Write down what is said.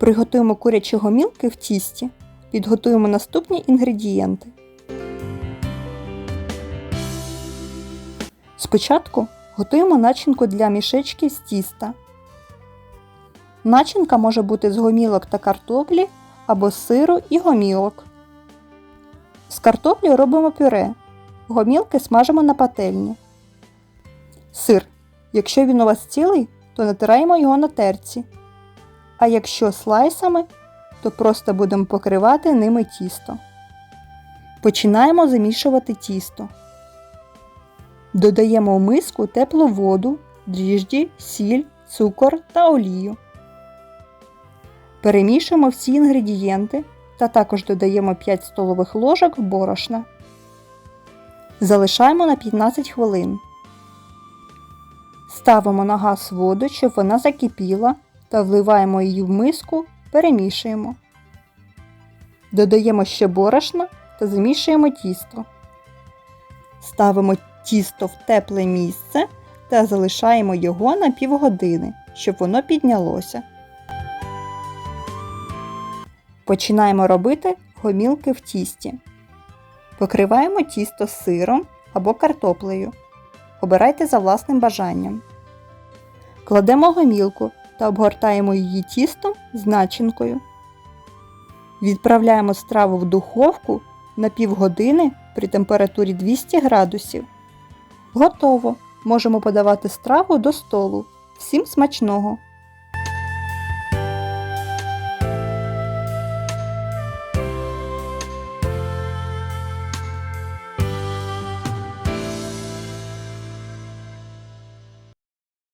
Приготуємо курячі гомілки в тісті. Підготуємо наступні інгредієнти. Спочатку готуємо начинку для мішечки з тіста. Начинка може бути з гомілок та картоплі або з сиру і гомілок. З картоплі робимо пюре. Гомілки смажимо на пательні. Сир. Якщо він у вас цілий, то натираємо його на терці. А якщо слайсами, то просто будемо покривати ними тісто. Починаємо замішувати тісто. Додаємо в миску теплу воду, дріжджі, сіль, цукор та олію. Перемішуємо всі інгредієнти та також додаємо 5 столових ложок борошна. Залишаємо на 15 хвилин. Ставимо на газ воду, щоб вона закипіла, та вливаємо її в миску, перемішуємо. Додаємо ще борошна та замішуємо тісто. Ставимо тісто в тепле місце та залишаємо його на півгодини, щоб воно піднялося. Починаємо робити гомілки в тісті. Покриваємо тісто сиром або картоплею. Обирайте за власним бажанням. Кладемо гомілку та обгортаємо її тістом з начинкою. Відправляємо страву в духовку на півгодини при температурі 200 градусів. Готово! Можемо подавати страву до столу. Всім смачного!